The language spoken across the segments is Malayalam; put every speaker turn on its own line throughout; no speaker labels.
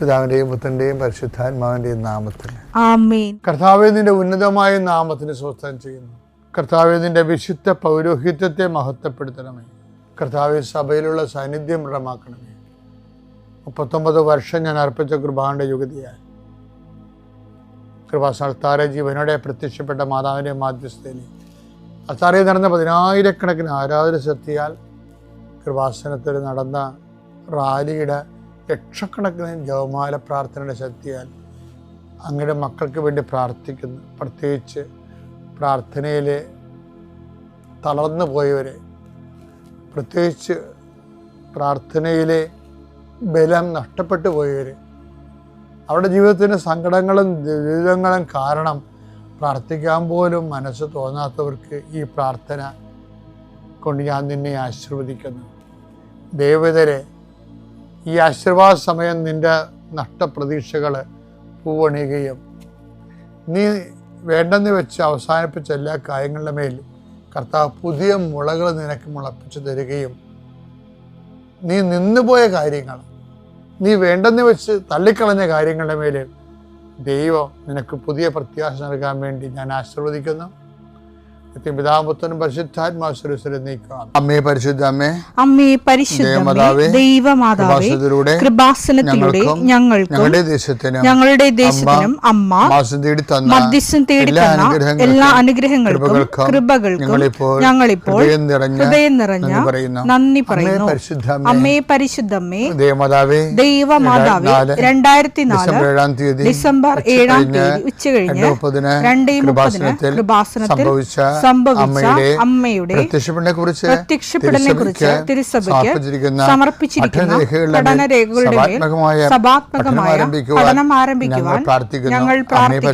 പിതാവിന്റെയും പുത്രന്റെയും പരിശുദ്ധാത്മാവിന്റെയും നാമത്തിൽ. കർത്താവെ നിന്റെ ഉന്നതമായ നാമത്തിന് സ്വസ്ഥം ചെയ്യുന്നു. കർത്താവെ നിന്റെ വിശുദ്ധ പൗരോഹിത്യത്തെ മഹത്വപ്പെടുത്തണമേ. കർത്താവെ സഭയിലുള്ള സാന്നിധ്യം ദൃഢമാക്കണമേ. മുപ്പത്തൊമ്പത് വർഷം ഞാൻ അർപ്പിച്ച കൃപാന്റെ യുഗതിയായി കൃപാസ്ഥാന ജീവനോടെ പ്രത്യക്ഷപ്പെട്ട മാതാവിന്റെ മാധ്യസ്ഥയിൽ അത്താറയിൽ നടന്ന പതിനായിരക്കണക്കിന് ആരാധന ശക്തിയാൽ കൃപാസനത്തിൽ നടന്ന റാലിയുടെ ലക്ഷക്കണക്കിന് ജവമാല പ്രാർത്ഥനയുടെ ശക്തിയാൽ അങ്ങയുടെ മക്കൾക്ക് വേണ്ടി പ്രാർത്ഥിക്കുന്നു. പ്രത്യേകിച്ച് പ്രാർത്ഥനയിൽ തളർന്നു പോയവരെ. പ്രത്യേകിച്ച് പ്രാർത്ഥനയിലെ ബലം നഷ്ടപ്പെട്ടു പോയവർ അവരുടെ ജീവിതത്തിന് സങ്കടങ്ങളും ദുരിതങ്ങളും കാരണം പ്രാർത്ഥിക്കാൻ പോലും മനസ്സ് തോന്നാത്തവർക്ക് ഈ പ്രാർത്ഥന കൊണ്ട് ഞാൻ നിന്നെ ആശീർവദിക്കുന്നു. ദേവതരെ ഈ ആശീർവാദ സമയം നിന്റെ നഷ്ടപ്രതീക്ഷകൾ പൂവണിയുകയും നീ വേണ്ടെന്ന് വെച്ച് അവസാനിപ്പിച്ച എല്ലാ കാര്യങ്ങളുടെ മേൽ കർത്താവ് പുതിയ മുളകൾ നിനക്ക് മുളപ്പിച്ചു തരികയും നീ നിന്നുപോയ കാര്യങ്ങൾ നീ വേണ്ടെന്ന് വെച്ച് തള്ളിക്കളഞ്ഞ കാര്യങ്ങളുടെ മേൽ ദൈവം നിനക്ക് പുതിയ പ്രത്യാശ നൽകാൻ വേണ്ടി ഞാൻ ആശീർവദിക്കുന്നു. അമ്മേ പരിശുദ്ധ അമ്മേ
അമ്മേ പരിശുദ്ധമേ
ദേവമാതാവേ,
ദൈവമാതാവേ
കൃപാസനത്തിലൂടെ
കൃപാസനത്തിലൂടെ
ഞങ്ങൾക്കും
ഞങ്ങൾക്കും
ഞങ്ങളുടെ ദേശത്തിനും
ഞങ്ങളുടെ ദേശത്തിനും അമ്മ മധ്യസ്ഥം തേടി
എല്ലാ
തന്ന
അനുഗ്രഹങ്ങൾക്കും,
എല്ലാ അനുഗ്രഹങ്ങൾക്കും
കൃപകൾക്കും ഞങ്ങളിപ്പോൾ ഹൃദയം നിറഞ്ഞ നന്ദി പറയുന്നു. അമ്മേ പരിശുദ്ധ അമ്മേ,
അമ്മേ പരിശുദ്ധമ്മേ
ദേവമാതാവേ
ദൈവമാതാവേ രണ്ടായിരത്തി നാല്
ഡിസംബർ ഏഴാം തീയതി
ഡിസംബർ
ഉച്ച
ഏഴാം
കഴിഞ്ഞ്
തീയതി ഉച്ച കഴിഞ്ഞ്
രണ്ടേ മുപ്പതിന് കൃപാസനത്തിൽ സംഭവിച്ച
സംഭവിച്ച
അമ്മയുടെ
അമ്മയുടെ
പ്രത്യക്ഷപ്പെടനെ കുറിച്ച്
പ്രത്യക്ഷപ്പെടലിനെ കുറിച്ച് തിരുസഭയ്ക്ക്
സമർപ്പിച്ചിരിക്കുന്ന പഠനരേഖകളുടെ സഭാത്മകമായ പഠനം ആരംഭിക്കുവാൻ ഞങ്ങൾ പ്രാർത്ഥിക്കുന്നു.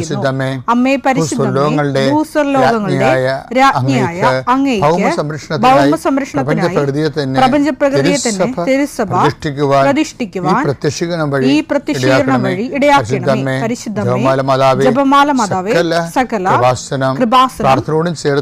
രാജ്ഞിയായ ഭൗമ സംരക്ഷണത്തിനായി തന്നെ തിരുസഭ പ്രതിഷ്ഠിക്കുവാൻ ഈ പ്രത്യക്ഷീകരണം വഴി
ഇടയാക്കണമേ. പരിശുദ്ധമേ
ജപമാല മാതാവേ
സകല
കൃപാസനം പ്രാർത്ഥനയോടും ചേർത്ത്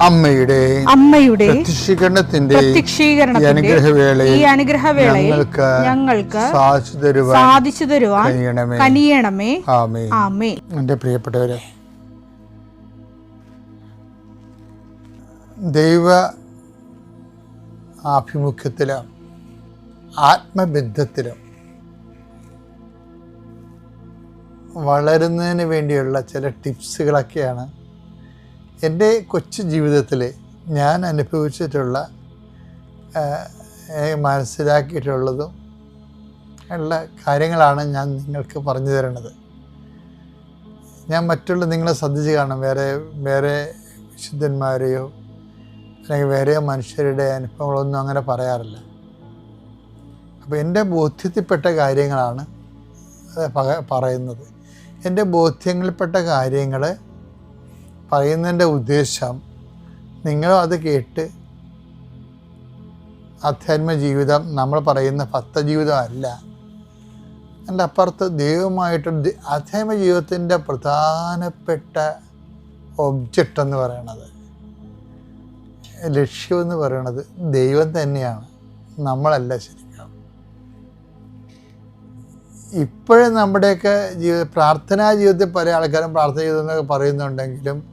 അമ്മയുടെ
അമ്മയുടെ
പ്രത്യക്ഷീകരണത്തിന്റെ അനുഗ്രഹവേളയിൽ
ഈ അനുഗ്രഹവേളയിൽ
ഞങ്ങൾക്ക് സാധിച്ചു തരുവാൻ
സാധിച്ചു തരുവാൻ
കനിയണമേ
കനിയണമേ.
ആമേ
ആമേ
എന്റെ പ്രിയപ്പെട്ടവരെ ദൈവ ആഭിമുഖ്യത്തിലും ആത്മബന്ധത്തിലും വളരുന്നതിന് വേണ്ടിയുള്ള ചില ടിപ്സുകളൊക്കെയാണ് എന്റെ കൊച്ചു ജീവിതത്തിൽ ഞാൻ അനുഭവിച്ചിട്ടുള്ള മനസ്സിലാക്കിയിട്ടുള്ളതും ഉള്ള കാര്യങ്ങളാണ് ഞാൻ നിങ്ങൾക്ക് പറഞ്ഞു തരുന്നത്. ഞാൻ മറ്റുള്ള നിങ്ങളെ ശ്രദ്ധിച്ച് കാണും വേറെ വേറെ വിശുദ്ധന്മാരെയോ അല്ലെങ്കിൽ വേറെ മനുഷ്യരുടെ അനുഭവങ്ങളൊന്നും അങ്ങനെ പറയാറില്ല. അപ്പോൾ എന്റെ ബോധ്യത്തിൽപ്പെട്ട കാര്യങ്ങളാണ് പറയുന്നത്. എന്റെ ബോധ്യങ്ങളിൽപ്പെട്ട കാര്യങ്ങൾ പറയുന്നതിന്റെ ഉദ്ദേശം നിങ്ങളും അത് കേട്ട് അധ്യാത്മ ജീവിതം നമ്മൾ പറയുന്ന ഭക്തജീവിതം അല്ല. എന്റെ അപ്പുറത്ത് ദൈവമായിട്ട് അധ്യാത്മ ജീവിതത്തിന്റെ പ്രധാനപ്പെട്ട ഒബ്ജക്റ്റ് എന്ന് പറയണത് ലക്ഷ്യമെന്ന് പറയണത് ദൈവം തന്നെയാണ്. നമ്മളല്ല ശരിക്കും. ഇപ്പോഴും നമ്മുടെയൊക്കെ ജീവിത പ്രാർത്ഥനാ ജീവിതത്തിൽ പല ആൾക്കാരും പ്രാർത്ഥന ജീവിതം എന്നൊക്കെ പറയുന്നുണ്ടെങ്കിലും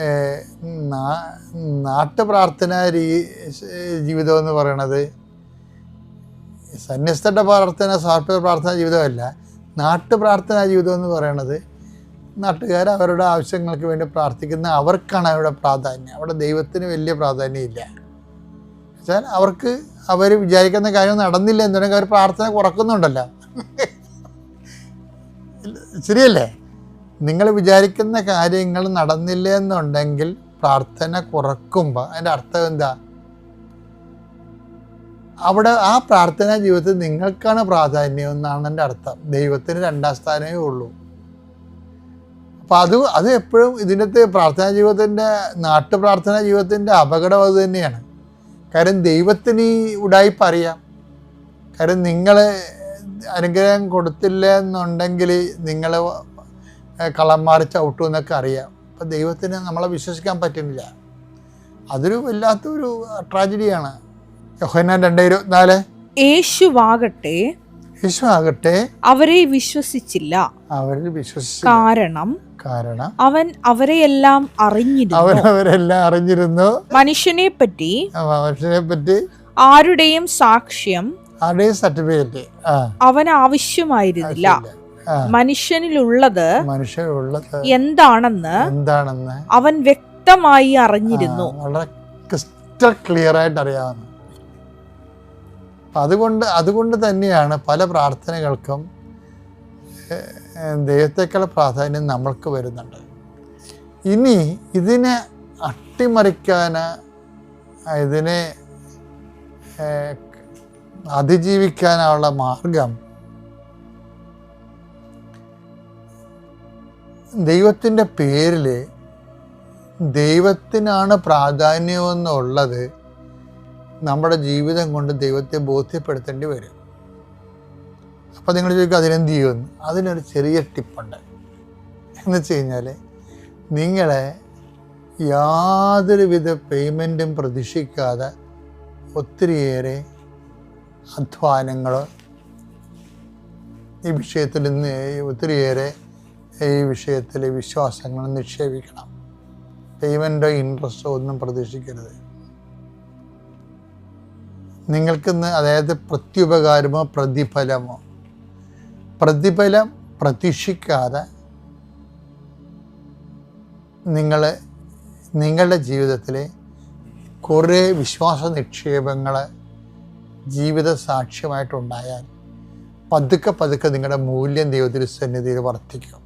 ഏഹ്, നാ- നാട്ടു പ്രാർത്ഥനാ രീ ജീവിതം എന്ന് പറയണത് സന്യസ്തരുടെ പ്രാർത്ഥന സോഫ്റ്റ്വെയർ പ്രാർത്ഥന ജീവിതമല്ല. നാട്ടു പ്രാർത്ഥനാ ജീവിതം എന്ന് പറയണത് നാട്ടുകാർ അവരുടെ ആവശ്യങ്ങൾക്ക് വേണ്ടി പ്രാർത്ഥിക്കുന്ന അവർക്കാണ് അവരുടെ പ്രാധാന്യം. അവിടെ ദൈവത്തിന് വലിയ പ്രാധാന്യമില്ല. വെച്ചാൽ അവർക്ക് അവർ വിചാരിക്കുന്ന കാര്യം നടന്നില്ല എന്നുണ്ടെങ്കിൽ അവർ പ്രാർത്ഥന കുറക്കുന്നുണ്ടല്ലോ. ശരിയല്ലേ? നിങ്ങൾ വിചാരിക്കുന്ന കാര്യങ്ങൾ നടന്നില്ല എന്നുണ്ടെങ്കിൽ പ്രാർത്ഥന കുറക്കുമ്പോൾ അതിന്റെ അർത്ഥം എന്താ? അവിടെ ആ പ്രാർത്ഥനാ ജീവിതത്തിൽ നിങ്ങൾക്കാണ് പ്രാധാന്യം എന്നാണ് എന്റെ അർത്ഥം. ദൈവത്തിന് രണ്ടാം സ്ഥാനമേ ഉള്ളൂ. അപ്പോൾ അത് അത് എപ്പോഴും ഇതിന്റെ പ്രാർത്ഥനാ ജീവിതത്തിന്റെ നാട്ടു പ്രാർത്ഥനാ ജീവിതത്തിന്റെ അപകടം അത് തന്നെയാണ്. കാരണം ദൈവത്തിന് ഈ ഉടായ്പ അറിയാം കാര്യം നിങ്ങൾ അനുഗ്രഹം കൊടുത്തില്ല എന്നുണ്ടെങ്കിൽ നിങ്ങൾ കള്ളന്മാർ ചവിട്ടു എന്നൊക്കെ അറിയാം. അപ്പം ദൈവത്തിന് നമ്മളെ വിശ്വസിക്കാൻ പറ്റുന്നില്ല. അതൊരു വല്ലാത്തൊരു ട്രാജഡിയാണ്. യോഹന്നാൻ രണ്ട് ഇരുപത്തിനാല്.
യേശുവാകട്ടെ
യേശു ആകട്ടെ
അവരെ വിശ്വസിച്ചില്ല.
അവരിൽ വിശ്വസിച്ചു
കാരണം
കാരണം
അവൻ അവരെയെല്ലാം അറിഞ്ഞിരുന്നു.
അവരെല്ലാം അറിഞ്ഞിരുന്നു.
മനുഷ്യനെ പറ്റി
മനുഷ്യനെ പറ്റി
ആരുടെയും സാക്ഷ്യം
ആരുടെയും സർട്ടിഫിക്കറ്റ്
അവൻ ആവശ്യമായിരുന്നില്ല. മനുഷ്യനിലുള്ളത്
മനുഷ്യനുള്ളത്
എന്താണെന്ന്
എന്താണെന്ന്
അവൻ വ്യക്തമായി അറിഞ്ഞിരുന്നു.
വളരെ ക്രിസ്റ്റൽ ക്ലിയർ ആയിട്ട് അറിയാവുന്ന അതുകൊണ്ട് അതുകൊണ്ട് തന്നെയാണ് പല പ്രാർത്ഥനകൾക്കും ദൈവത്തേക്കാൾ പ്രാധാന്യം നമ്മൾക്ക് വരുന്നുണ്ട്. ഇനി ഇതിനെ അട്ടിമറിക്കാൻ ഇതിനെ അതിജീവിക്കാനുള്ള മാർഗം ദൈവത്തിന്റെ പേരിൽ ദൈവത്തിനാണ് പ്രാധാന്യമെന്നുള്ളത് നമ്മുടെ ജീവിതം കൊണ്ട് ദൈവത്തെ ബോധ്യപ്പെടുത്തേണ്ടി വരും. അപ്പോൾ നിങ്ങൾ ചോദിക്കും അതിനെന്ത് ചെയ്യുമെന്ന്? അതിനൊരു ചെറിയ ടിപ്പുണ്ട്. എന്ന് വെച്ച് കഴിഞ്ഞാൽ നിങ്ങളെ യാതൊരുവിധ പേയ്മെന്റും പ്രതീക്ഷിക്കാതെ ഒത്തിരിയേറെ അധ്വാനങ്ങൾ ഈ വിഷയത്തിൽ നിന്ന് ഒത്തിരിയേറെ ഈ വിഷയത്തിലെ വിശ്വാസങ്ങൾ നിക്ഷേപിക്കണം. പേയ്മെന്റോ ഇൻട്രസ്റ്റോ ഒന്നും പ്രതീക്ഷിക്കരുത്. നിങ്ങൾക്കിന്ന് അതായത് പ്രത്യുപകാരമോ പ്രതിഫലമോ പ്രതിഫലം പ്രതീക്ഷിക്കാതെ നിങ്ങൾ നിങ്ങളുടെ ജീവിതത്തിലെ കുറേ വിശ്വാസ നിക്ഷേപങ്ങൾ ജീവിത സാക്ഷ്യമായിട്ടുണ്ടായാൽ പതുക്കെ പതുക്കെ നിങ്ങളുടെ മൂല്യം ദൈവത്തിന്റെ സന്നിധിയിൽ വർദ്ധിക്കും.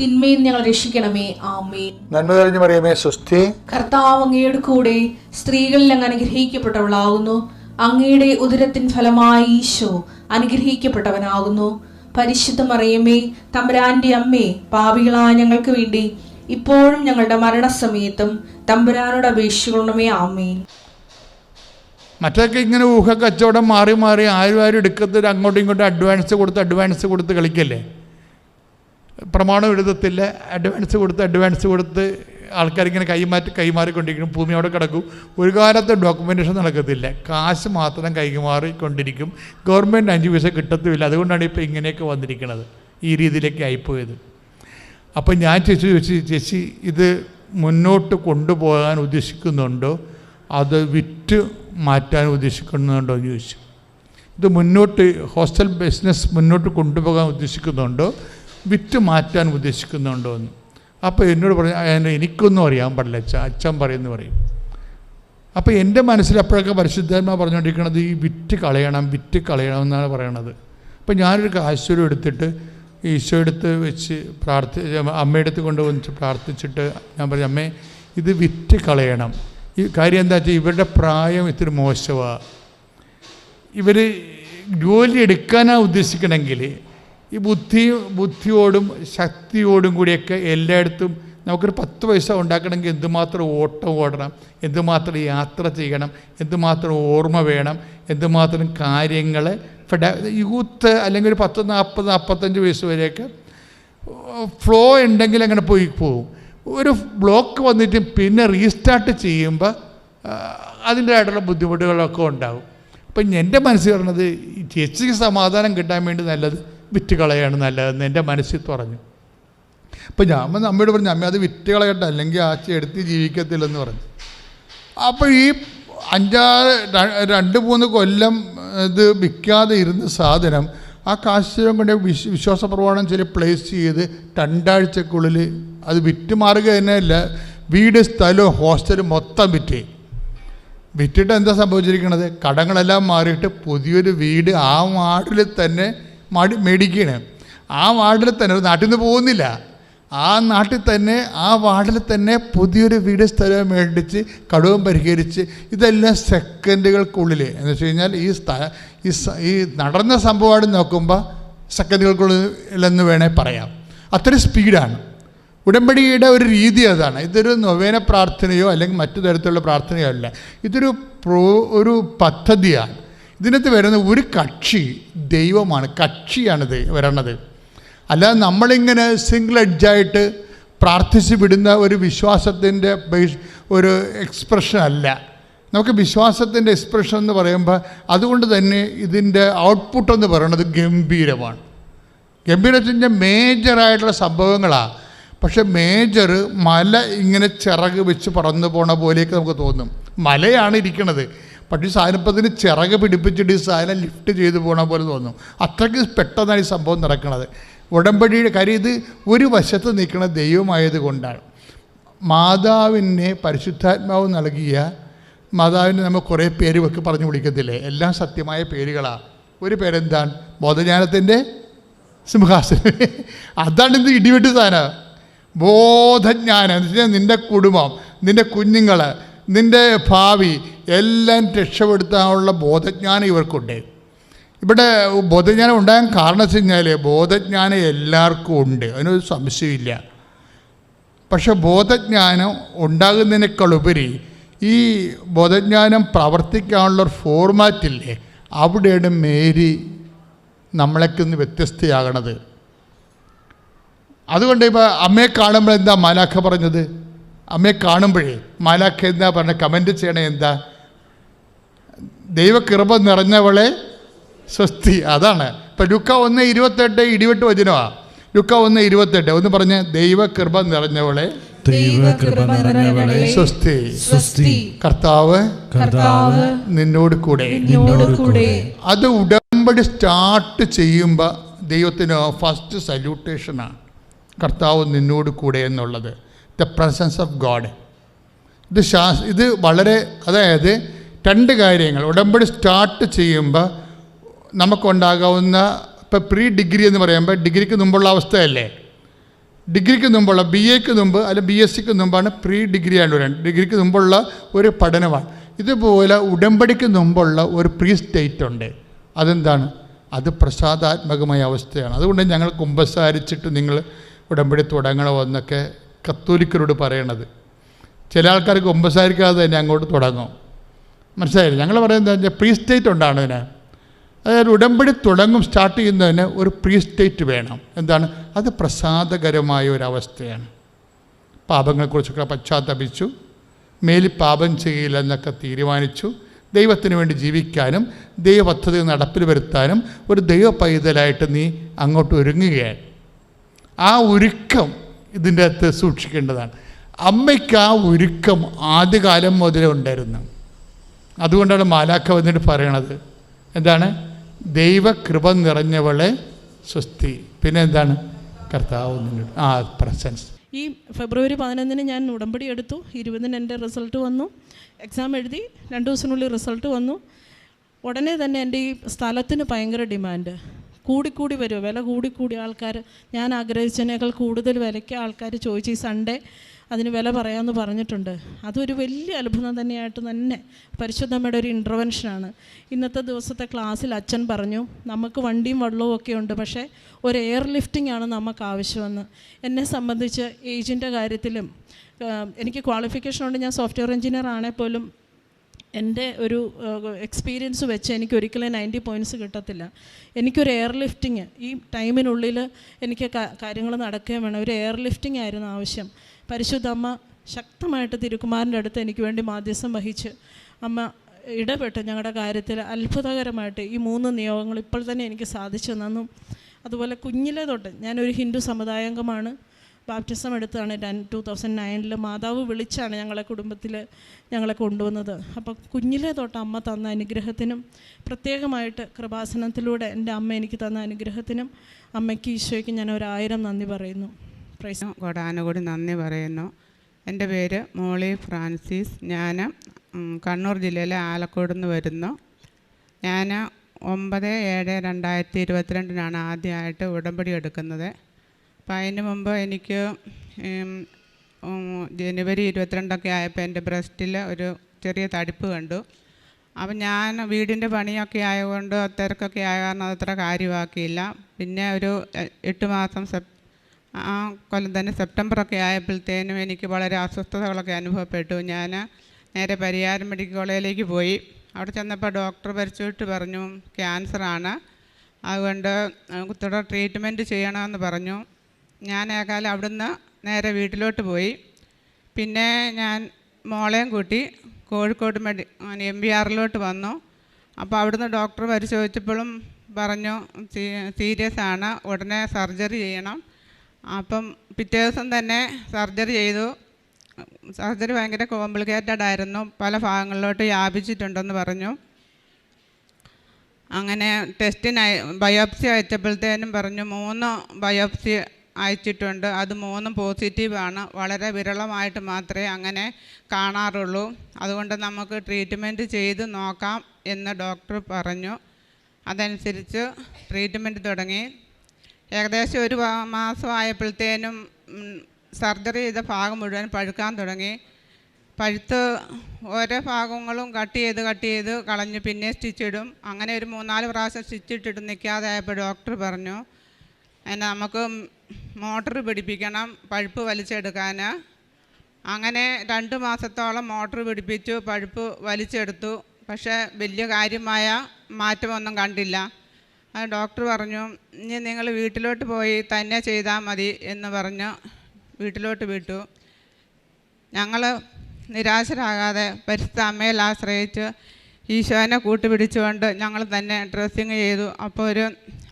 തിന്മയിൽ ഞങ്ങൾ രക്ഷിക്കണമേ. ആമേൻ.
നന്മ തെളിഞ്ഞു പറയുമേ സുസ്ഥി
കർത്താവ് അങ്ങയുടെ കൂടെ സ്ത്രീകളിൽ അങ്ങ് അനുഗ്രഹിക്കപ്പെട്ടവളാകുന്നു. അങ്ങയുടെ ഉദരത്തിൻ ഫലമായി ഈശോ അനുഗ്രഹിക്കപ്പെട്ടവനാകുന്നു. പരിശുദ്ധ മറിയമ്മേ തമ്പുരാന്റെ അമ്മേ പാപികളായ ഞങ്ങൾക്ക് വേണ്ടി ഇപ്പോഴും ഞങ്ങളുടെ മരണസമയത്തും തമ്പുരാനോട് അപേക്ഷിക്കണമേ. ആമേൻ.
മറ്റൊക്കെ ഇങ്ങനെ ഊഹക്കച്ചവടം കച്ചവടം മാറി മാറി ആരും ആരും എടുക്കത്തിൽ അങ്ങോട്ടും ഇങ്ങോട്ടും അഡ്വാൻസ് കൊടുത്ത് അഡ്വാൻസ് കൊടുത്ത് കളിക്കല്ലേ? പ്രമാണം എഴുതത്തില്ല. അഡ്വാൻസ് കൊടുത്ത് അഡ്വാൻസ് കൊടുത്ത് ആൾക്കാരിങ്ങനെ കൈമാറ്റി കൈമാറിക്കൊണ്ടിരിക്കും ഭൂമി അവിടെ കിടക്കും. ഒരു കാലത്ത് ഡോക്യുമെന്റേഷൻ നടക്കത്തില്ല. കാശ് മാത്രം കൈമാറിക്കൊണ്ടിരിക്കും. ഗവൺമെന്റ് അഞ്ച് പൈസ കിട്ടത്തുമില്ല. അതുകൊണ്ടാണ് ഇപ്പോൾ ഇങ്ങനെയൊക്കെ വന്നിരിക്കുന്നത് ഈ രീതിയിലേക്ക് ആയിപ്പോയത്. അപ്പം ഞാൻ ചേച്ചി ചോദിച്ചു ചേച്ചി ഇത് മുന്നോട്ട് കൊണ്ടുപോകാൻ ഉദ്ദേശിക്കുന്നുണ്ടോ? അത് വിറ്റ് മാറ്റാൻ ഉദ്ദേശിക്കുന്നുണ്ടോ? എന്ന് ചോദിച്ചു. ഇത് മുന്നോട്ട് ഹോസ്റ്റൽ ബിസിനസ് മുന്നോട്ട് കൊണ്ടുപോകാൻ ഉദ്ദേശിക്കുന്നുണ്ടോ? വിറ്റ് മാറ്റാൻ ഉദ്ദേശിക്കുന്നുണ്ടോ എന്ന് അപ്പോൾ എന്നോട് പറഞ്ഞു "ആ, എന്നെ എനിക്കൊന്നും അറിയാൻ പാടില്ല അച്ഛ അച്ഛൻ പറയുന്നു പറയും. അപ്പോൾ എന്റെ മനസ്സിൽ അപ്പോഴൊക്കെ പരിശുദ്ധാത്മ പറഞ്ഞുകൊണ്ടിരിക്കുന്നത് ഈ വിറ്റ് കളയണം വിറ്റ് കളയണം എന്നാണ് പറയണത്. അപ്പോൾ ഞാനൊരു കാശ്വരം എടുത്തിട്ട് ഈശോ എടുത്ത് വെച്ച് പ്രാർത്ഥി അമ്മയെടുത്ത് കൊണ്ടുവന്നിട്ട് പ്രാർത്ഥിച്ചിട്ട് ഞാൻ പറഞ്ഞു അമ്മേ ഇത് വിറ്റ് കളയണം. ഈ കാര്യം എന്താ വെച്ചാൽ ഇവരുടെ പ്രായം ഇത്തിരി മോശമാണ് ഇവർ ജോലി എടുക്കാനാണ് ഉദ്ദേശിക്കണമെങ്കിൽ ഈ ബുദ്ധി ബുദ്ധിയോടും ശക്തിയോടും കൂടിയൊക്കെ എല്ലായിടത്തും നമുക്കൊരു പത്ത് പൈസ ഉണ്ടാക്കണമെങ്കിൽ എന്തുമാത്രം ഓട്ടം ഓടണം എന്തുമാത്രം യാത്ര ചെയ്യണം എന്തുമാത്രം ഓർമ്മ വേണം എന്തുമാത്രം കാര്യങ്ങൾ യൂത്ത് അല്ലെങ്കിൽ ഒരു പത്ത് നാൽപ്പത് നാൽപ്പത്തഞ്ച് വയസ്സ് വരെയൊക്കെ ഫ്ലോ ഉണ്ടെങ്കിൽ അങ്ങനെ പോയി പോകും ഒരു ബ്ലോക്ക് വന്നിട്ട് പിന്നെ റീസ്റ്റാർട്ട് ചെയ്യുമ്പോൾ അതിന്റെതായിട്ടുള്ള ബുദ്ധിമുട്ടുകളൊക്കെ ഉണ്ടാകും അപ്പം എന്റെ മനസ്സിൽ പറഞ്ഞത് ചേച്ചിക്ക് സമാധാനം കിട്ടാൻ വേണ്ടി നല്ലത് വിറ്റ് കളയാണ് നല്ലതെന്ന് എന്റെ മനസ്സിൽ പറഞ്ഞു അപ്പം ഞാൻ അമ്മ അമ്മയോട് പറഞ്ഞു അമ്മ അത് വിറ്റ് കളയട്ടെ അല്ലെങ്കിൽ ആച്ചി എടുത്ത് ജീവിക്കത്തില്ലെന്ന് പറഞ്ഞു. അപ്പോൾ ഈ അഞ്ചാറ് രണ്ട് മൂന്ന് കൊല്ലം ഇത് വിൽക്കാതെ ഇരുന്ന സാധനം ആ കാശുരം കൊണ്ട് വിശ്വ വിശ്വാസ പ്രമാണം ചില പ്ലേസ് ചെയ്ത് രണ്ടാഴ്ചക്കുള്ളിൽ അത് വിറ്റ് മാറുക തന്നെയല്ല വീട് സ്ഥലവും ഹോസ്റ്റലും മൊത്തം വിറ്റ്. വിറ്റിട്ട് എന്താ സംഭവിച്ചിരിക്കുന്നത് കടങ്ങളെല്ലാം മാറിയിട്ട് പുതിയൊരു വീട് ആ വാർഡിൽ തന്നെ മടി മേടിക്കുകയാണ് ആ വാർഡിൽ തന്നെ ഒരു നാട്ടിൽ നിന്ന് പോകുന്നില്ല. ആ നാട്ടിൽ തന്നെ ആ വാർഡിൽ തന്നെ പുതിയൊരു വീട് സ്ഥലം മേടിച്ച് കടവും പരിഹരിച്ച് ഇതെല്ലാം സെക്കൻഡുകൾക്കുള്ളിൽ എന്ന് വെച്ച് കഴിഞ്ഞാൽ ഈ സ്ഥ ഈ ഈ നടന്ന സംഭവമായിട്ട് നോക്കുമ്പോൾ സെക്കൻഡുകൾക്കുള്ളിൽ എന്ന് വേണേൽ പറയാം. അത്ര സ്പീഡാണ്. ഉടമ്പടിയുടെ ഒരു രീതി അതാണ്. ഇതൊരു നൊവേന പ്രാർത്ഥനയോ അല്ലെങ്കിൽ മറ്റു തരത്തിലുള്ള പ്രാർത്ഥനയോ അല്ല. ഇതൊരു പ്രോ ഒരു പദ്ധതിയാണ്. ഇതിനകത്ത് വരുന്ന ഒരു കക്ഷി ദൈവമാണ് കക്ഷിയാണിത് വരണത്. അല്ലാതെ നമ്മളിങ്ങനെ സിംഗിൾ എഡ്ജായിട്ട് പ്രാർത്ഥിച്ച് വിടുന്ന ഒരു വിശ്വാസത്തിന്റെ ഒരു എക്സ്പ്രഷൻ അല്ല. നമുക്ക് വിശ്വാസത്തിന്റെ എക്സ്പ്രഷൻ എന്ന് പറയുമ്പോൾ അതുകൊണ്ട് തന്നെ ഇതിന്റെ ഔട്ട്പുട്ട് എന്ന് പറയുന്നത് ഗംഭീരമാണ്. ഗംഭീരത്തിന്റെ മേജറായിട്ടുള്ള സംഭവങ്ങളാണ് പക്ഷെ മേജർ മല ഇങ്ങനെ ചിറക് വെച്ച് പറന്നു പോണ പോലെയൊക്കെ നമുക്ക് തോന്നും. മലയാണ് ഇരിക്കണത്. പക്ഷേ ഈ സാധനം ഇപ്പം ഇതിന് ചിറക് പിടിപ്പിച്ചിട്ട് ഈ സാധനം ലിഫ്റ്റ് ചെയ്തു പോണ പോലെ തോന്നും. അത്രയ്ക്ക് പെട്ടെന്നാണ് ഈ സംഭവം നടക്കുന്നത് ഉടമ്പടിയുടെ കാര്യം ഇത് ഒരു വശത്ത് നിൽക്കുന്ന ദൈവമായത് കൊണ്ടാണ്. മാതാവിനെ പരിശുദ്ധാത്മാവ് നൽകിയ മാതാവിന് നമ്മൾ കുറേ പേര് വെക്ക് പറഞ്ഞു വിളിക്കത്തില്ലേ? എല്ലാം സത്യമായ പേരുകളാണ് ഒരു പേരെന്താണ്? ബോധജ്ഞാനത്തിന്റെ സിംഹാസനം. അതാണ് ഇത് ഇടിവെട്ട് സാധനം. ബോധജ്ഞാനം. എന്ന് വെച്ചാൽ നിന്റെ കുടുംബം നിന്റെ കുഞ്ഞുങ്ങൾ നിന്റെ ഭാവി എല്ലാം രക്ഷപ്പെടുത്താനുള്ള ബോധജ്ഞാനം ഇവർക്കുണ്ട്. ഇവിടെ ബോധജ്ഞാനം ഉണ്ടാകാൻ കാരണം വെച്ച് കഴിഞ്ഞാൽ ബോധജ്ഞാനം എല്ലാവർക്കും ഉണ്ട്. അതിനൊരു സംശയമില്ല പക്ഷെ ബോധജ്ഞാനം ഉണ്ടാകുന്നതിനേക്കാളുപരി ഈ ബോധജ്ഞാനം പ്രവർത്തിക്കാനുള്ള ഒരു ഫോർമാറ്റില്ലേ അവിടെയാണ് മേരി നമ്മളെക്കൊന്ന് വ്യത്യസ്തയാകണത്. അതുകൊണ്ട് ഇപ്പോൾ അമ്മയെ കാണുമ്പോൾ എന്താ മാലാഖ പറഞ്ഞത്? അമ്മയെ കാണുമ്പോഴേ മാലാഖ എന്താ പറഞ്ഞ കമന്റ് ചെയ്യണേ എന്താ? ദൈവകൃപ നിറഞ്ഞവളെ സ്വസ്തി. അതാണ്. ഇപ്പം ലുക്ക ഒന്ന് ഇരുപത്തെട്ട് ഇടിവെട്ട് വചനമാ. ലുക്ക ഒന്ന് ഇരുപത്തെട്ട്. ഒന്ന് പറഞ്ഞ് ദൈവകൃപ നിറഞ്ഞവളെ
ദൈവകൃപ നിറഞ്ഞവളെ
സ്വസ്തി.
സ്വസ്തി.
കർത്താവ്
കർത്താവ്
നിന്നോട് കൂടെ.
നിന്നോട് കൂടെ.
അത് ഉടമ്പടി സ്റ്റാർട്ട് ചെയ്യുമ്പോൾ ദൈവത്തിന് ഫസ്റ്റ് സല്യൂട്ടേഷനാണ് കർത്താവ് നിന്നോട് കൂടെ എന്നുള്ളത്. ദ പ്രസൻസ് ഓഫ് ഗോഡ് ഇത് ശാസ് ഇത് വളരെ അതായത് രണ്ട് കാര്യങ്ങൾ. ഉടമ്പടി സ്റ്റാർട്ട് ചെയ്യുമ്പോൾ നമുക്കുണ്ടാകാവുന്ന ഇപ്പോൾ പ്രീ ഡിഗ്രി എന്ന് പറയുമ്പോൾ ഡിഗ്രിക്ക് മുമ്പുള്ള അവസ്ഥയല്ലേ? ഡിഗ്രിക്ക് മുമ്പുള്ള ബി എക്ക് മുമ്പ് അല്ല ബി എസ് സിക്ക് മുമ്പാണ് പ്രീ ഡിഗ്രി ആയിട്ട് വരാൻ. ഡിഗ്രിക്ക് മുമ്പുള്ള ഒരു പഠനമാണ്. ഇതുപോലെ ഉടമ്പടിക്ക് മുമ്പുള്ള ഒരു പ്രീ സ്റ്റേറ്റ് ഉണ്ട്. അതെന്താണ്? അത് പ്രസാദാത്മകമായ അവസ്ഥയാണ്. അതുകൊണ്ട് ഞങ്ങൾ കുമ്പസാരിച്ചിട്ട് നിങ്ങൾ ഉടമ്പടി തുടങ്ങണമെന്നൊക്കെ കത്തോലിക്കരോട് പറയണത്. ചില ആൾക്കാർക്ക് കുമ്പസാരിക്കാതെ തന്നെ അങ്ങോട്ട് തുടങ്ങും. മനസ്സിലായില്ല? ഞങ്ങൾ പറയുന്നത് പ്രീ സ്റ്റേറ്റ് ഉണ്ടാണ് അതായത് ഉടമ്പടി തുടങ്ങും സ്റ്റാർട്ട് ചെയ്യുന്നതിന് ഒരു പ്രീ സ്റ്റേറ്റ് വേണം. എന്താണ്? അത് പ്രസാദകരമായ ഒരു അവസ്ഥയാണ്. പാപങ്ങളെക്കുറിച്ചൊക്കെ പശ്ചാത്തപിച്ചു. മേലി പാപം ചെയ്യില്ല എന്നൊക്കെ തീരുമാനിച്ചു. ദൈവത്തിന് വേണ്ടി ജീവിക്കാനും ദൈവ പദ്ധതി നടപ്പിൽ വരുത്താനും ഒരു ദൈവ പൈതലായിട്ട് നീ അങ്ങോട്ട് ഒരുങ്ങുകയാണ്. ആ ഒരുക്കം ഇതിന്റെ അകത്ത് സൂക്ഷിക്കേണ്ടതാണ്. അമ്മയ്ക്ക് ആ ഒരുക്കം ആദ്യകാലം മുതലേ ഉണ്ടായിരുന്നു. അതുകൊണ്ടാണ് മാലാക്ക വന്നിട്ട് പറയണത്. എന്താണ്? ദൈവകൃപ നിറഞ്ഞവളെ സ്വസ്തി. പിന്നെ എന്താണ്? കർത്താവ് ആ പ്രസൻസ്
ഈ ഫെബ്രുവരി പതിനൊന്നിന് ഞാൻ ഉടമ്പടി എടുത്തു. ഇരുപതിന് എന്റെ റിസൾട്ട് വന്നു. എക്സാം എഴുതി. രണ്ട് ദിവസത്തിനുള്ളിൽ റിസൾട്ട് വന്നു. ഉടനെ തന്നെ എന്റെ ഈ സ്ഥലത്തിന് ഭയങ്കര ഡിമാൻഡ്. കൂടിക്കൂടി വരുമോ വില കൂടിക്കൂടി ആൾക്കാർ ഞാൻ ആഗ്രഹിച്ചതിനേക്കാൾ കൂടുതൽ വിലയ്ക്ക് ആൾക്കാർ ചോദിച്ച് ഈ സൺഡേ അതിന് വില പറയാമെന്ന് പറഞ്ഞിട്ടുണ്ട്. അതൊരു വലിയ അത്ഭുതം തന്നെയായിട്ട് തന്നെ പരിശുദ്ധമ്മയുടെ ഒരു ഇന്റർവെൻഷനാണ് ഇന്നത്തെ ദിവസത്തെ ക്ലാസ്സിൽ അച്ഛൻ പറഞ്ഞു നമുക്ക് വണ്ടിയും വെള്ളവും ഒക്കെ ഉണ്ട് പക്ഷേ ഒരു എയർ ലിഫ്റ്റിംഗ് ആണ് നമുക്ക് ആവശ്യമെന്ന്. എന്നെ സംബന്ധിച്ച് ഏജിന്റെ കാര്യത്തിലും എനിക്ക് ക്വാളിഫിക്കേഷൻ ഉണ്ട്. ഞാൻ സോഫ്റ്റ്വെയർ എഞ്ചിനീയർ ആണെങ്കിൽ പോലും എന്റെ ഒരു എക്സ്പീരിയൻസ് വെച്ച് എനിക്ക് ഒരിക്കലും നയന്റി പോയിന്റ്സ് കിട്ടത്തില്ല. എനിക്കൊരു എയർ ലിഫ്റ്റിങ് ഈ ടൈമിനുള്ളിൽ എനിക്ക് കാര്യങ്ങൾ നടക്കുകയും വേണം. ഒരു എയർ ലിഫ്റ്റിംഗ് ആയിരുന്നു ആവശ്യം. പരിശുദ്ധ അമ്മ ശക്തമായിട്ട് തിരുക്കുമാറിന്റെ അടുത്ത് എനിക്ക് വേണ്ടി മാധ്യസ്ഥം വഹിച്ച് അമ്മ ഇടപെട്ട് ഞങ്ങളുടെ കാര്യത്തിൽ അത്ഭുതകരമായിട്ട് ഈ മൂന്ന് നിയോഗങ്ങൾ ഇപ്പോൾ തന്നെ എനിക്ക് സാധിച്ചു തന്നു. അതുപോലെ കുഞ്ഞിലെ തൊട്ട് ഞാനൊരു ഹിന്ദു സമുദായാംഗമാണ്. ബാപ്റ്റിസം എടുത്താണ് ടെൻ ടു തൗസൻഡ് നയനിൽ മാതാവ് വിളിച്ചാണ് ഞങ്ങളെ കുടുംബത്തിൽ ഞങ്ങളെ കൊണ്ടുവന്നത്. അപ്പോൾ കുഞ്ഞിലെ തൊട്ട് അമ്മ തന്ന അനുഗ്രഹത്തിനും പ്രത്യേകമായിട്ട് കൃപാസനത്തിലൂടെ എന്റെ അമ്മ എനിക്ക് തന്ന അനുഗ്രഹത്തിനും അമ്മയ്ക്ക് ഈശോയ്ക്ക് ഞാൻ ഒരായിരം നന്ദി പറയുന്നു. പ്രൈസ്
കോടാനുകൂടി നന്ദി പറയുന്നു. എന്റെ പേര് മോളി ഫ്രാൻസിസ്. ഞാൻ കണ്ണൂർ ജില്ലയിലെ ആലക്കോട് നിന്ന് വരുന്നു. ഞാൻ ഒമ്പത് ഏഴ് രണ്ടായിരത്തി ഇരുപത്തിരണ്ടിനാണ് ആദ്യമായിട്ട് ഉടമ്പടി എടുക്കുന്നത്. അപ്പം അതിന് മുമ്പ് എനിക്ക് ജനുവരി ഇരുപത്തിരണ്ടൊക്കെ ആയപ്പോൾ എന്റെ ബ്രസ്റ്റിൽ ഒരു ചെറിയ തടിപ്പ് കണ്ടു. അപ്പം ഞാൻ വീടിന്റെ പണിയൊക്കെ ആയതുകൊണ്ട് തിരക്കൊക്കെ ആയ കാരണം അതത്ര കാര്യമാക്കിയില്ല. പിന്നെ ഒരു എട്ട് മാസം സെപ് ആ കൊല്ലം തന്നെ സെപ്റ്റംബറൊക്കെ ആയപ്പോഴത്തേനും എനിക്ക് വളരെ അസ്വസ്ഥതകളൊക്കെ അനുഭവപ്പെട്ടു. ഞാൻ നേരെ പരിയാരം മെഡിക്കൽ കോളേജിലേക്ക് പോയി. അവിടെ ചെന്നപ്പോൾ ഡോക്ടർ പരിശോധിച്ചിട്ട് പറഞ്ഞു ക്യാൻസറാണ്. അതുകൊണ്ട് തുടർ ട്രീറ്റ്മെന്റ് ചെയ്യണമെന്ന് പറഞ്ഞു. ഞാൻ ഏകാലം അവിടുന്ന് നേരെ വീട്ടിലോട്ട് പോയി. പിന്നെ ഞാൻ മോളെയും കൂട്ടി കോഴിക്കോട് മെഡി എം ബി ആറിലോട്ട് വന്നു. അപ്പോൾ അവിടുന്ന് ഡോക്ടർ പരിശോധിച്ചപ്പോഴും പറഞ്ഞു സീരിയസ് ആണ്. ഉടനെ സർജറി ചെയ്യണം. അപ്പം പിറ്റേ ദിവസം തന്നെ സർജറി ചെയ്തു. സർജറി ഭയങ്കര കോംപ്ലിക്കേറ്റഡ് ആയിരുന്നു. പല ഭാഗങ്ങളിലോട്ട് വ്യാപിച്ചിട്ടുണ്ടെന്ന് പറഞ്ഞു. അങ്ങനെ ടെസ്റ്റിനായി ബയോപ്സി അയച്ചപ്പോഴത്തേനും പറഞ്ഞു മൂന്ന് ബയോപ്സി അയച്ചിട്ടുണ്ട്. അത് മൂന്നും പോസിറ്റീവാണ് വളരെ വിരളമായിട്ട് മാത്രമേ അങ്ങനെ കാണാറുള്ളൂ. അതുകൊണ്ട് നമുക്ക് ട്രീറ്റ്മെന്റ് ചെയ്ത് നോക്കാം എന്ന് ഡോക്ടർ പറഞ്ഞു. അതനുസരിച്ച് ട്രീറ്റ്മെന്റ് തുടങ്ങി. ഏകദേശം ഒരു മാസമായപ്പോഴത്തേനും സർജറി ചെയ്ത ഭാഗം മുഴുവൻ പഴുക്കാൻ തുടങ്ങി. പഴുത്ത് ഓരോ ഭാഗങ്ങളും കട്ട് ചെയ്ത് കട്ട് ചെയ്ത് കളഞ്ഞ് പിന്നെ സ്റ്റിച്ചിടും അങ്ങനെ ഒരു മൂന്നാൽ പ്രാവശ്യം സ്റ്റിച്ചിട്ടിട്ട് നിൽക്കാതെ ആയപ്പോൾ ഡോക്ടർ പറഞ്ഞു അതിന് നമുക്ക് മോട്ടർ പിടിപ്പിക്കണം പഴുപ്പ് വലിച്ചെടുക്കാൻ. അങ്ങനെ രണ്ട് മാസത്തോളം മോട്ടർ പിടിപ്പിച്ചു പഴുപ്പ് വലിച്ചെടുത്തു. പക്ഷേ വലിയ കാര്യമായ മാറ്റമൊന്നും കണ്ടില്ല. അത് ഡോക്ടർ പറഞ്ഞു ഇനി നിങ്ങൾ വീട്ടിലോട്ട് പോയി തന്നെ ചെയ്താൽ മതി എന്ന് പറഞ്ഞ് വീട്ടിലോട്ട് വിട്ടു. ഞങ്ങൾ നിരാശരാകാതെ പരിശുദ്ധ അമ്മയിൽ ആശ്രയിച്ച് ഈശോനെ കൂട്ടുപിടിച്ചുകൊണ്ട് ഞങ്ങൾ തന്നെ ഡ്രസ്സിങ് ചെയ്തു. അപ്പോൾ ഒരു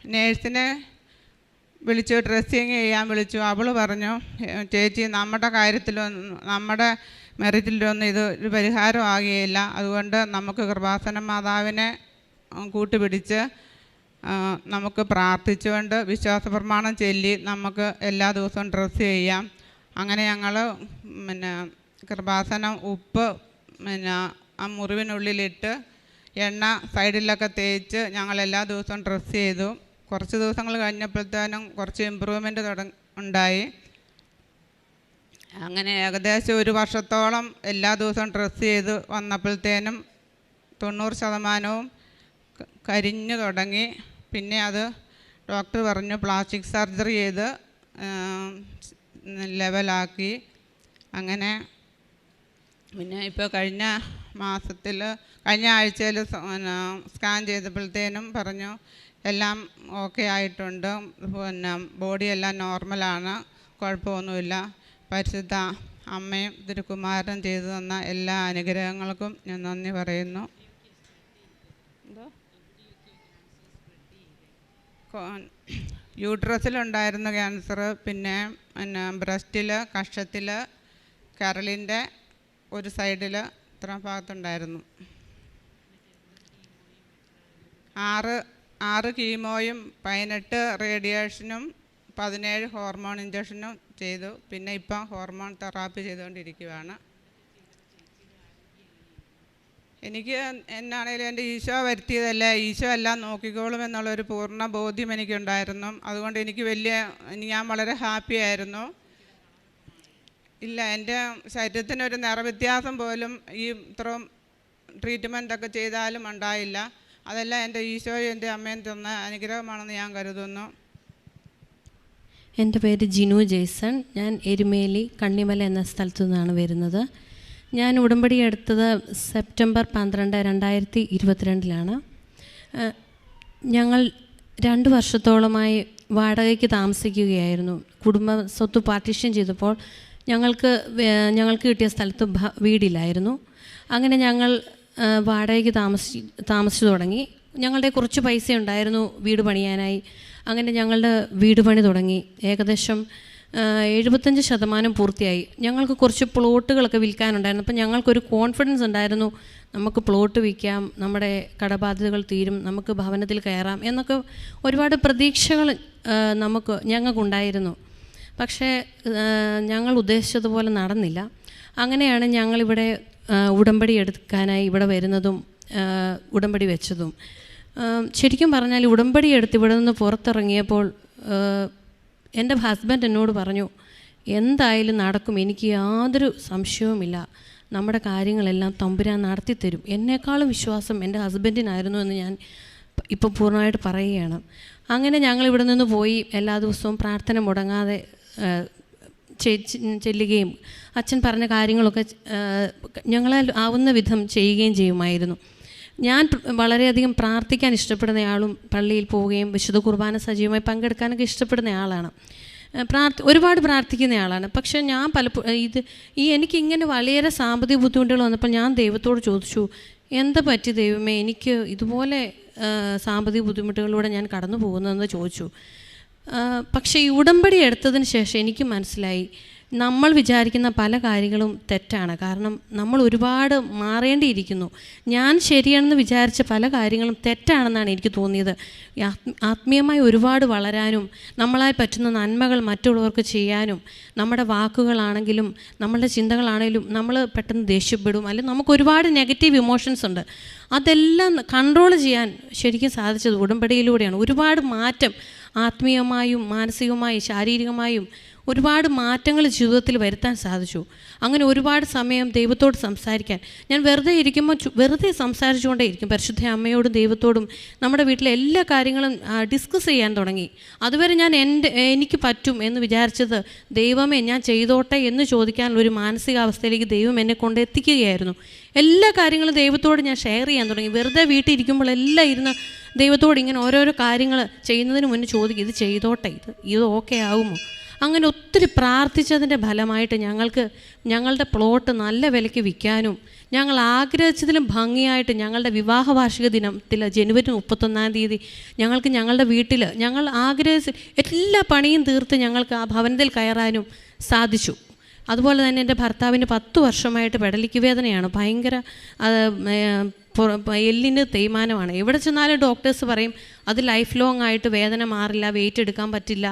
നേഴ്സിനെ വിളിച്ചു ഡ്രസ്സിങ് ചെയ്യാൻ വിളിച്ചു. അവൾ പറഞ്ഞു ചേച്ചി നമ്മുടെ കാര്യത്തിലൊന്നും നമ്മുടെ മെറിറ്റിലൊന്നും ഇത് ഒരു പരിഹാരമാകുകയില്ല അതുകൊണ്ട് നമുക്ക് കൃപാസന മാതാവിനെ കൂട്ടുപിടിച്ച് നമുക്ക് പ്രാർത്ഥിച്ചുകൊണ്ട് വിശ്വാസ പ്രമാണം ചൊല്ലി നമുക്ക് എല്ലാ ദിവസവും ഡ്രസ്സ് ചെയ്യാം. അങ്ങനെ ഞങ്ങൾ പിന്നെ കൃപാസനം ഉപ്പ് പിന്നെ ആ മുറിവിനുള്ളിലിട്ട് എണ്ണ സൈഡിലൊക്കെ തേച്ച് ഞങ്ങൾ എല്ലാ ദിവസവും ഡ്രസ്സ് ചെയ്തു. കുറച്ച് ദിവസങ്ങൾ കഴിഞ്ഞപ്പോഴത്തേനും കുറച്ച് ഇമ്പ്രൂവ്മെന്റ് തുടങ്ങി ഉണ്ടായി. അങ്ങനെ ഏകദേശം ഒരു വർഷത്തോളം എല്ലാ ദിവസവും ഡ്രസ്സ് ചെയ്ത് വന്നപ്പോഴത്തേനും തൊണ്ണൂറ് ശതമാനവും കരിഞ്ഞു തുടങ്ങി. പിന്നെ അത് ഡോക്ടർ പറഞ്ഞു പ്ലാസ്റ്റിക് സർജറി ചെയ്ത് ലെവലാക്കി അങ്ങനെ പിന്നെ ഇപ്പോൾ കഴിഞ്ഞ മാസത്തിൽ കഴിഞ്ഞ ആഴ്ചയിൽ സ്കാൻ ചെയ്തപ്പോഴത്തേനും പറഞ്ഞു എല്ലാം ഓക്കെ ആയിട്ടുണ്ട്. പിന്നെ ബോഡി എല്ലാം നോർമലാണ് കുഴപ്പമൊന്നുമില്ല. പരിശുദ്ധ അമ്മയും തിരുക്കുമാരൻ ചെയ്തു തന്ന എല്ലാ അനുഗ്രഹങ്ങൾക്കും ഞാൻ നന്ദി പറയുന്നു. യൂട്രസിലുണ്ടായിരുന്ന ക്യാൻസർ പിന്നെ പിന്നെ ബ്രസ്റ്റിൽ കഷത്തിൽ കരളിന്റെ ഒരു സൈഡിൽ ഇത്ര ഭാഗത്തുണ്ടായിരുന്നു. ആറ് ആറ് കീമോയും പതിനെട്ട് റേഡിയേഷനും പതിനേഴ് ഹോർമോൺ ഇഞ്ചക്ഷനും ചെയ്തു. പിന്നെ ഇപ്പം ഹോർമോൺ തെറാപ്പി ചെയ്തുകൊണ്ടിരിക്കുകയാണ് എനിക്ക് എന്നാണേലും എന്റെ ഈശോ വരുത്തിയതല്ല ഈശോ എല്ലാം നോക്കിക്കോളും എന്നുള്ളൊരു പൂർണ ബോധ്യം എനിക്കുണ്ടായിരുന്നു. അതുകൊണ്ട് എനിക്ക് വലിയ ഞാൻ വളരെ ഹാപ്പി ആയിരുന്നു. ഇല്ല എന്റെ ശരീരത്തിനൊരു നിറവ്യത്യാസം പോലും ഈ ഇത്രയും ട്രീറ്റ്മെന്റൊക്കെ ചെയ്താലും ഉണ്ടായില്ല. അതെല്ലാം എന്റെ ഈശോയും എന്റെ അമ്മയും തന്ന അനുഗ്രഹമാണെന്ന് ഞാൻ കരുതുന്നു.
എന്റെ പേര് ജിനു ജെയ്സൺ. ഞാൻ എരുമേലി കണ്ണിമല എന്ന സ്ഥലത്തു നിന്നാണ് വരുന്നത്. ഞാൻ ഉടമ്പടി എടുത്തത് സെപ്റ്റംബർ പന്ത്രണ്ട് രണ്ടായിരത്തി ഇരുപത്തിരണ്ടിലാണ്. ഞങ്ങൾ രണ്ട് വർഷത്തോളമായി വാടകയ്ക്ക് താമസിക്കുകയായിരുന്നു. കുടുംബ സ്വത്ത് പാർട്ടീഷൻ ചെയ്തപ്പോൾ ഞങ്ങൾക്ക് ഞങ്ങൾക്ക് കിട്ടിയ സ്ഥലത്ത് വീടില്ലായിരുന്നു. അങ്ങനെ ഞങ്ങൾ വാടകയ്ക്ക് താമസി താമസിച്ചു തുടങ്ങി. ഞങ്ങളുടെ കുറച്ച് പൈസ ഉണ്ടായിരുന്നു വീട് പണിയാനായി. അങ്ങനെ ഞങ്ങളുടെ വീട് പണി തുടങ്ങി. ഏകദേശം എഴുപത്തഞ്ച് ശതമാനം പൂർത്തിയായി. ഞങ്ങൾക്ക് കുറച്ച് പ്ലോട്ടുകളൊക്കെ വിൽക്കാനുണ്ടായിരുന്നു. അപ്പം ഞങ്ങൾക്കൊരു കോൺഫിഡൻസ് ഉണ്ടായിരുന്നു. നമുക്ക് പ്ലോട്ട് വിൽക്കാം നമ്മുടെ കടബാധ്യതകൾ തീരും നമുക്ക് ഭവനത്തിൽ കയറാം എന്നൊക്കെ ഒരുപാട് പ്രതീക്ഷകൾ നമുക്ക് ഞങ്ങൾക്കുണ്ടായിരുന്നു. പക്ഷേ ഞങ്ങൾ ഉദ്ദേശിച്ചതുപോലെ നടന്നില്ല. അങ്ങനെയാണ് ഞങ്ങളിവിടെ ഉടമ്പടി എടുക്കാനായി ഇവിടെ വരുന്നതും ഉടമ്പടി വെച്ചതും. ശരിക്കും പറഞ്ഞാൽ ഉടമ്പടി എടുത്ത് ഇവിടെ നിന്ന് പുറത്തിറങ്ങിയപ്പോൾ എന്റെ ഹസ്ബൻഡ് എന്നോട് പറഞ്ഞു എന്തായാലും നടക്കും എനിക്ക് യാതൊരു സംശയവുമില്ല. നമ്മുടെ കാര്യങ്ങളെല്ലാം തമ്പുരാൻ നടത്തിത്തരും. എന്നേക്കാളും വിശ്വാസം എന്റെ ഹസ്ബൻഡിനായിരുന്നു എന്ന് ഞാൻ ഇപ്പോൾ പൂർണമായിട്ട് പറയുകയാണ്. അങ്ങനെ ഞങ്ങൾ ഇവിടെ നിന്ന് പോയി എല്ലാ ദിവസവും പ്രാർത്ഥന മുടങ്ങാതെ ചെല്ലുകയും അച്ഛൻ പറഞ്ഞ കാര്യങ്ങളൊക്കെ ഞങ്ങളാൽ ആവുന്ന വിധം ചെയ്യുകയും ചെയ്യുമായിരുന്നു. ഞാൻ വളരെയധികം പ്രാർത്ഥിക്കാൻ ഇഷ്ടപ്പെടുന്ന ആളും പള്ളിയിൽ പോവുകയും വിശുദ്ധ കുർബാന സജീവമായി പങ്കെടുക്കാനൊക്കെ ഇഷ്ടപ്പെടുന്ന ആളാണ്. ഏഹ് പ്രാർത്ഥി ഒരുപാട് പ്രാർത്ഥിക്കുന്ന ആളാണ്. പക്ഷേ ഞാൻ പലപ്പോഴും ഇത് ഈ എനിക്ക് ഇങ്ങനെ വളരെ സാമ്പത്തിക ബുദ്ധിമുട്ടുകൾ വന്നപ്പോൾ ഞാൻ ദൈവത്തോട് ചോദിച്ചു എന്താ പറ്റി ദൈവമേ? എനിക്ക് ഇതുപോലെ സാമ്പത്തിക ബുദ്ധിമുട്ടുകളിലൂടെ ഞാൻ കടന്നു പോകുന്നതെന്ന് ചോദിച്ചു. പക്ഷേ ഈ ഉടമ്പടി എടുത്തതിന് ശേഷം എനിക്ക് മനസ്സിലായി നമ്മൾ വിചാരിക്കുന്ന പല കാര്യങ്ങളും തെറ്റാണ്. കാരണം നമ്മൾ ഒരുപാട് മാറേണ്ടിയിരിക്കുന്നു. ഞാൻ ശരിയാണെന്ന് വിചാരിച്ച പല കാര്യങ്ങളും തെറ്റാണെന്നാണ് എനിക്ക് തോന്നിയത്. ആത്മീയമായി ഒരുപാട് വളരാനും നമ്മളാൽ പറ്റുന്ന നന്മകൾ മറ്റുള്ളവർക്ക് ചെയ്യാനും നമ്മുടെ വാക്കുകളാണെങ്കിലും നമ്മളുടെ ചിന്തകളാണെങ്കിലും നമ്മൾ പെട്ടെന്ന് ദേഷ്യപ്പെടും. അല്ലെങ്കിൽ നമുക്ക് ഒരുപാട് നെഗറ്റീവ് ഇമോഷൻസ് ഉണ്ട്. അതെല്ലാം കൺട്രോൾ ചെയ്യാൻ ശരിക്കും സാധിച്ചത് ഉടമ്പടിയിലൂടെയാണ്. ഒരുപാട് മാറ്റം ആത്മീയമായും മാനസികമായും ശാരീരികമായും ഒരുപാട് മാറ്റങ്ങൾ ജീവിതത്തിൽ വരുത്താൻ സാധിച്ചു. അങ്ങനെ ഒരുപാട് സമയം ദൈവത്തോട് സംസാരിക്കാൻ. ഞാൻ വെറുതെ ഇരിക്കുമ്പോൾ വെറുതെ സംസാരിച്ചുകൊണ്ടേ ഇരിക്കും. പരിശുദ്ധ അമ്മയോടും ദൈവത്തോടും നമ്മുടെ വീട്ടിലെ എല്ലാ കാര്യങ്ങളും ഡിസ്കസ് ചെയ്യാൻ തുടങ്ങി. അതുവരെ ഞാൻ എന്റെ എനിക്ക് പറ്റും എന്ന് വിചാരിച്ചത് ദൈവമേ ഞാൻ ചെയ്തോട്ടെ എന്ന് ചോദിക്കാനുള്ള ഒരു മാനസികാവസ്ഥയിലേക്ക് ദൈവം എന്നെ കൊണ്ട് എത്തിക്കുകയായിരുന്നു. എല്ലാ കാര്യങ്ങളും ദൈവത്തോട് ഞാൻ ഷെയർ ചെയ്യാൻ തുടങ്ങി. വെറുതെ വീട്ടിൽ ഇരിക്കുമ്പോൾ എല്ലാം ഇരുന്ന് ദൈവത്തോട് ഇങ്ങനെ ഓരോരോ കാര്യങ്ങൾ ചെയ്യുന്നതിന് മുന്നേ ചോദിക്കും ഇത് ചെയ്തോട്ടെ? ഇത് ഇത് ഓക്കെ ആകുമോ അങ്ങനെ ഒത്തിരി പ്രാർത്ഥിച്ചതിന്റെ ഫലമായിട്ട് ഞങ്ങൾക്ക് ഞങ്ങളുടെ പ്ലോട്ട് നല്ല വിലയ്ക്ക് വിൽക്കാനും ഞങ്ങൾ ആഗ്രഹിച്ചതിലും ഭംഗിയായിട്ട് ഞങ്ങളുടെ വിവാഹ വാർഷിക ദിനത്തിൽ ജനുവരി മുപ്പത്തൊന്നാം തീയതി ഞങ്ങൾക്ക് ഞങ്ങളുടെ വീട്ടിൽ ഞങ്ങൾ ആഗ്രഹിച്ച് എല്ലാ പണിയും തീർത്ത് ഞങ്ങൾക്ക് ആ ഭവനത്തിൽ കയറാനും സാധിച്ചു. അതുപോലെ തന്നെ എന്റെ ഭർത്താവിന് പത്ത് വർഷമായിട്ട് പെടലിക്ക് വേദനയാണ്. ഭയങ്കര എല്ലിന് തേയ്മാനമാണ്. എവിടെ ചെന്നാലും ഡോക്ടേഴ്സ് പറയും അത് ലൈഫ് ലോങ് ആയിട്ട് വേദന മാറില്ല വെയിറ്റ് എടുക്കാൻ പറ്റില്ല.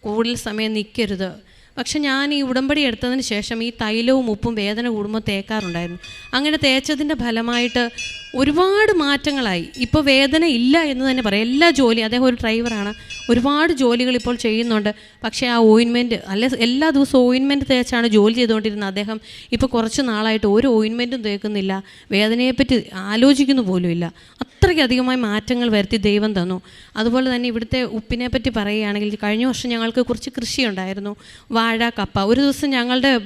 കൂടുതൽ സമയം നിൽക്കരുത് പക്ഷെ ഞാൻ ഈ ഉടമ്പടി എടുത്തതിന് ശേഷം ഈ തൈലവും ഉപ്പും വേദന കൂടുമ്പോൾ തേക്കാറുണ്ടായിരുന്നു. അങ്ങനെ തേച്ചതിന്റെ ഫലമായിട്ട് ഒരുപാട് മാറ്റങ്ങളായി. ഇപ്പോൾ വേദന ഇല്ല എന്ന് തന്നെ പറയാം. എല്ലാ ജോലി അദ്ദേഹം ഒരു ഡ്രൈവറാണ് ഒരുപാട് ജോലികൾ ഇപ്പോൾ ചെയ്യുന്നുണ്ട്. പക്ഷേ ആ ഓയിൻമെന്റ് അല്ലെ എല്ലാ ദിവസവും ഓയിൻമെന്റ് തേച്ചാണ് ജോലി ചെയ്തുകൊണ്ടിരുന്നത്. അദ്ദേഹം ഇപ്പോൾ കുറച്ച് നാളായിട്ട് ഒരു ഓയിൻമെന്റും തേക്കുന്നില്ല. വേദനയെപ്പറ്റി ആലോചിക്കുന്നു പോലുമില്ല അത്രയ്ക്കധികമായി മാറ്റങ്ങൾ വരുത്തി ദൈവം തന്നു. അതുപോലെ തന്നെ ഇവിടുത്തെ ഉപ്പിനെ പറ്റി പറയുകയാണെങ്കിൽ കഴിഞ്ഞ വർഷം ഞങ്ങൾക്ക് കുറച്ച് കൃഷി ഉണ്ടായിരുന്നു. വാഴ കപ്പ. ഒരു ദിവസം ഞങ്ങളുടെ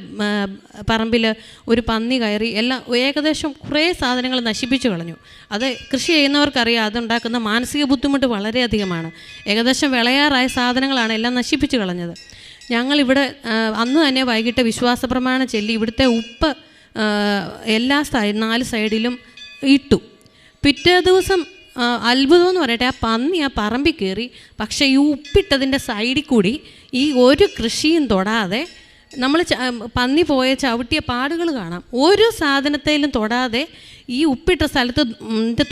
പറമ്പിൽ ഒരു പന്നി കയറി എല്ലാം ഏകദേശം കുറേ സാധനങ്ങൾ നശിപ്പിച്ചു കളഞ്ഞു. അത് കൃഷി ചെയ്യുന്നവർക്കറിയാം അതുണ്ടാക്കുന്ന മാനസിക ബുദ്ധിമുട്ട് വളരെയധികമാണ്. ഏകദേശം വിളയാറായ സാധനങ്ങളാണ് എല്ലാം നശിപ്പിച്ചു കളഞ്ഞത്. ഞങ്ങളിവിടെ അന്ന് തന്നെ വൈകിട്ട് വിശ്വാസ പ്രമാണം ചൊല്ലി ഇവിടുത്തെ ഉപ്പ് എല്ലാ സൈഡ് നാല് സൈഡിലും ഇട്ടു. പിറ്റേ ദിവസം അത്ഭുതം എന്ന് പറയട്ടെ ആ പന്നി ആ പറമ്പിൽ കയറി പക്ഷേ ഈ ഉപ്പിട്ടതിന്റെ സൈഡിൽ കൂടി ഈ ഒരു കൃഷിയും തൊടാതെ നമ്മൾ പന്നി പോയ ചവിട്ടിയ പാടുകൾ കാണാം. ഓരോ സാധനത്തേലും തൊടാതെ ഈ ഉപ്പിട്ട സ്ഥലത്ത്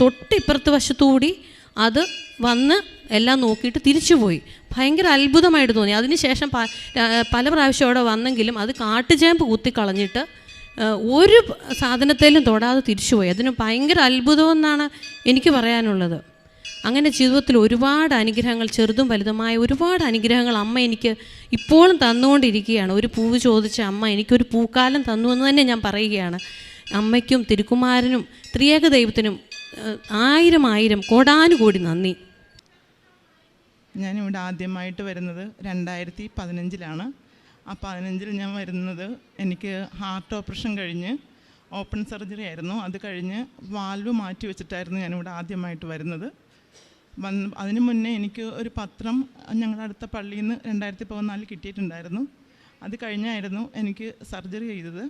തൊട്ടിപ്പുറത്ത് വശത്തുകൂടി അത് വന്ന് എല്ലാം നോക്കിയിട്ട് തിരിച്ചു പോയി ഭയങ്കര അത്ഭുതമായിട്ട് തോന്നി. അതിനുശേഷം പല പ്രാവശ്യം അവിടെ വന്നെങ്കിലും അത് കാട്ടുചേമ്പ് കുത്തിക്കളഞ്ഞിട്ട് ഒരു സാധനത്തേലും തൊടാതെ തിരിച്ചുപോയി. അതിന് ഭയങ്കര അത്ഭുതമെന്നാണ് എനിക്ക് പറയാനുള്ളത്. അങ്ങനെ ജീവിതത്തിൽ ഒരുപാട് അനുഗ്രഹങ്ങൾ ചെറുതും വലുതുമായ ഒരുപാട് അനുഗ്രഹങ്ങൾ അമ്മ എനിക്ക് ഇപ്പോഴും തന്നുകൊണ്ടിരിക്കുകയാണ്. ഒരു പൂവ് ചോദിച്ച അമ്മ എനിക്കൊരു പൂക്കാലം തന്നു എന്ന് തന്നെ ഞാൻ പറയുകയാണ്. അമ്മയ്ക്കും തിരുക്കുമാരനും ത്രിയേക ദൈവത്തിനും ആയിരം ആയിരം കോടാനുകോടി നന്ദി.
ഞാനിവിടെ ആദ്യമായിട്ട് വരുന്നത് രണ്ടായിരത്തി പതിനഞ്ചിലാണ് ആ പതിനഞ്ചിൽ ഞാൻ വരുന്നത് എനിക്ക് ഹാർട്ട് ഓപ്പറേഷൻ കഴിഞ്ഞ് ഓപ്പൺ സർജറി ആയിരുന്നു. അത് കഴിഞ്ഞ് വാൽവ് മാറ്റി വെച്ചിട്ടായിരുന്നു ഞാനിവിടെ ആദ്യമായിട്ട് വരുന്നത്. വന്ന് അതിനു മുന്നേ എനിക്ക് ഒരു പത്രം ഞങ്ങളുടെ അടുത്ത പള്ളിയിൽ നിന്ന് രണ്ടായിരത്തി പതിനാലിൽ കിട്ടിയിട്ടുണ്ടായിരുന്നു. അത് കഴിഞ്ഞായിരുന്നു എനിക്ക് സർജറി ചെയ്തത്.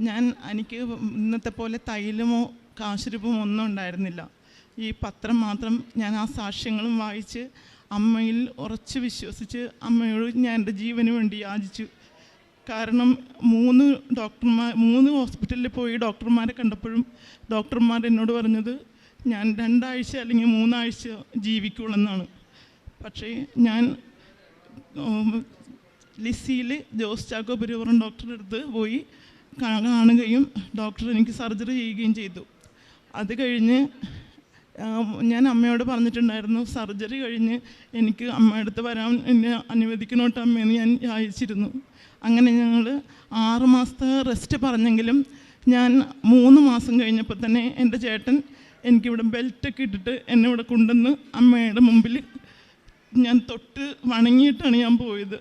ഞാൻ എനിക്ക് ഇന്നത്തെ പോലെ തൈലമോ കാശുരൂപമോ ഒന്നും ഉണ്ടായിരുന്നില്ല. ഈ പത്രം മാത്രം ഞാൻ ആ സാക്ഷ്യങ്ങളും വായിച്ച് അമ്മയിൽ ഉറച്ച് വിശ്വസിച്ച് അമ്മയോട് ഞാൻ എന്റെ ജീവന് വേണ്ടി യാചിച്ചു. കാരണം മൂന്ന് ഡോക്ടർമാർ മൂന്ന് ഹോസ്പിറ്റലിൽ പോയി ഡോക്ടർമാരെ കണ്ടപ്പോഴും ഡോക്ടർമാർ എന്നോട് പറഞ്ഞത് ഞാൻ രണ്ടാഴ്ച അല്ലെങ്കിൽ മൂന്നാഴ്ച ജീവിക്കുള്ളെന്നാണ്. പക്ഷേ ഞാൻ ലിസിയിൽ ജോസ് ചാക്കോ പെരുവറൻ ഡോക്ടറുടെ അടുത്ത് പോയി കാണുകയും ഡോക്ടർ എനിക്ക് സർജറി ചെയ്യുകയും ചെയ്തു. അത് കഴിഞ്ഞ് ഞാൻ അമ്മയോട് പറഞ്ഞിട്ടുണ്ടായിരുന്നു സർജറി കഴിഞ്ഞ് എനിക്ക് അമ്മയുടെ അടുത്ത് വരാൻ എന്നെ അനുവദിക്കണോട്ട് അമ്മയെന്ന് ഞാൻ അയച്ചിരുന്നു അങ്ങനെ ഞങ്ങൾ ആറ് മാസത്തെ റെസ്റ്റ് പറഞ്ഞെങ്കിലും ഞാൻ മൂന്ന് മാസം കഴിഞ്ഞപ്പോൾ തന്നെ എന്റെ ചേട്ടൻ എനിക്കിവിടെ ബെൽറ്റൊക്കെ ഇട്ടിട്ട് എന്നെ ഇവിടെ കൊണ്ടുവന്ന് അമ്മയുടെ മുമ്പിൽ ഞാൻ തൊട്ട് വണങ്ങിയിട്ടാണ് ഞാൻ പോയത്.